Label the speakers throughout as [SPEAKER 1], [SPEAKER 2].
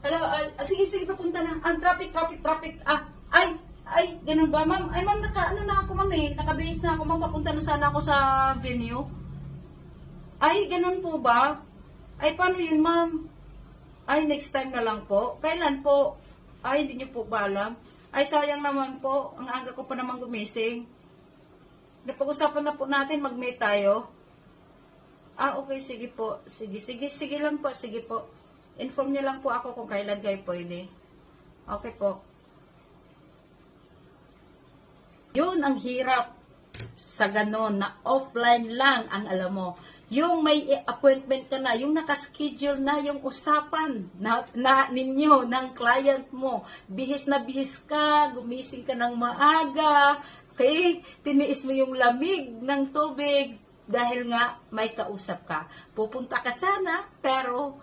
[SPEAKER 1] Hello, ah, sige, sige, papunta na. Ang traffic, traffic, traffic. Ah, ay, ay, ganun ba, ma'am? Ay, ma'am, naka, ano na ako, ma'am, eh. Nakabase na ako, ma'am. Papunta na sana ako sa venue. Ay, ganun po ba? Ay, paano yun, ma'am? Ay, next time na lang po. Kailan po? Ay, hindi niyo po ba alam? Ay, sayang naman po. Ang aga ko pa naman gumising. Napag-usapan na po natin, mag-meet tayo. Ah, okay, sige po. Sige, sige, sige lang po, sige po. Inform niyo lang po ako kung kailan kayo pwede. Okay po. Yun ang hirap sa ganon na offline lang ang alam mo. Yung may appointment ka na, yung nakaschedule na yung usapan na, na ninyo, ng client mo. Bihis na bihis ka, gumising ka ng maaga, okay? Tiniis mo yung lamig ng tubig dahil nga may kausap ka. Pupunta ka sana, pero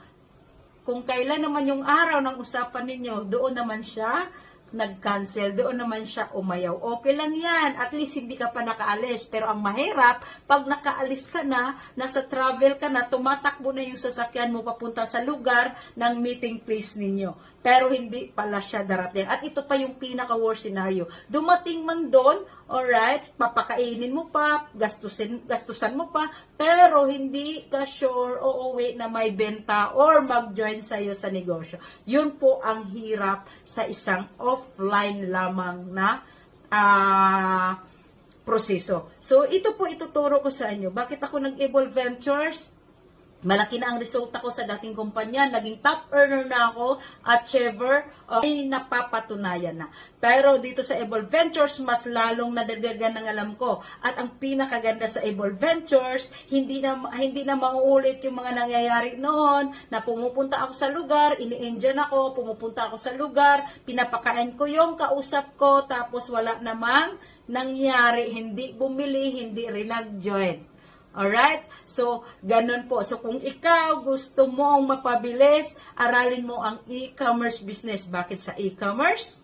[SPEAKER 1] kung kailan naman yung araw ng usapan ninyo, doon naman siya nag-cancel, doon naman siya umayaw. Okay lang yan, at least hindi ka pa nakaalis. Pero ang mahirap, pag nakaalis ka na, nasa travel ka na, tumatakbo na yung sasakyan mo papunta sa lugar ng meeting place ninyo. Pero hindi pala siya darating. At ito pa yung pinaka-worst scenario. Dumating man doon, alright, papakainin mo pa, gastusin, gastusan mo pa, pero hindi ka sure o uwi na may benta or mag-join sa'yo sa negosyo. Yun po ang hirap sa isang offline lamang na ah, proseso. So, ito po ituturo ko sa inyo. Bakit ako nag-Evolve Ventures? Malaki na ang resulta ko sa dating kumpanya. Naging top earner na ako, achiever, ay napapatunayan na. Pero dito sa Evolve Ventures, mas lalong nadagdagan ng alam ko. At ang pinakaganda sa Evolve Ventures, hindi na, hindi na mauulit yung mga nangyayari noon, na pumupunta ako sa lugar, ini-engine ako, pumupunta ako sa lugar, pinapakain ko yung kausap ko, tapos wala namang nangyari, hindi bumili, hindi rin nag-join. Alright? So, ganun po. So, kung ikaw gusto mong mapabilis, aralin mo ang e-commerce business. Bakit sa e-commerce?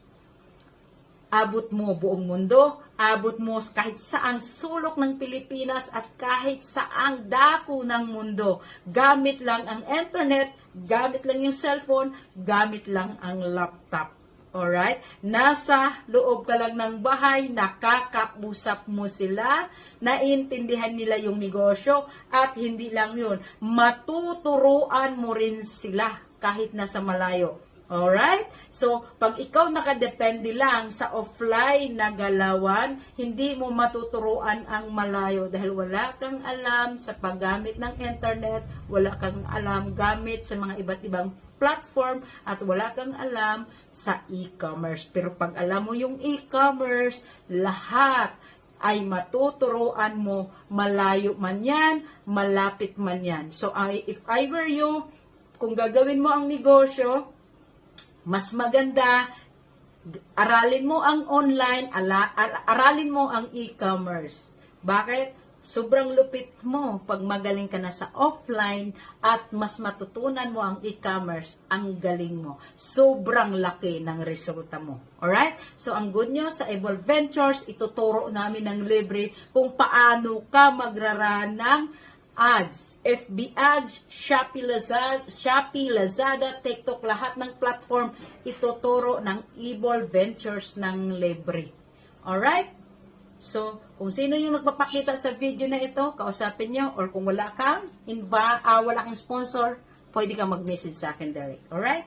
[SPEAKER 1] Abot mo buong mundo, abot mo kahit saang sulok ng Pilipinas at kahit saang dako ng mundo. Gamit lang ang internet, gamit lang yung cellphone, gamit lang ang laptop. Alright? Nasa loob ka lang ng bahay, nakakapusap mo sila, naintindihan nila yung negosyo, at hindi lang yun, matuturuan mo rin sila kahit nasa malayo. Alright? So, pag ikaw nakadepende lang sa offline na galawan, hindi mo matuturuan ang malayo dahil wala kang alam sa paggamit ng internet, wala kang alam gamit sa mga iba't ibang platform at wala kang alam sa e-commerce. Pero pag alam mo yung e-commerce, lahat ay matuturuan mo malayo man yan, malapit man yan. So, I, if I were you, kung gagawin mo ang negosyo, mas maganda, aralin mo ang online, aralin mo ang e-commerce. Bakit? Sobrang lupit mo pag magaling ka na sa offline at mas matutunan mo ang e-commerce, ang galing mo. Sobrang laki ng resulta mo. Alright? So, ang good news sa Evolve Ventures, ituturo namin ng libre kung paano ka magraran ng ads, FB ads, Shopee Lazada, Shopee, Lazada, TikTok, lahat ng platform ituturo ng Evolve Ventures ng libre. Alright? So, kung sino yung nagpapakita sa video na ito, kausapin nyo, or kung wala kang, inba, ah, wala kang sponsor, pwede kang mag-message sa akin direct. Alright?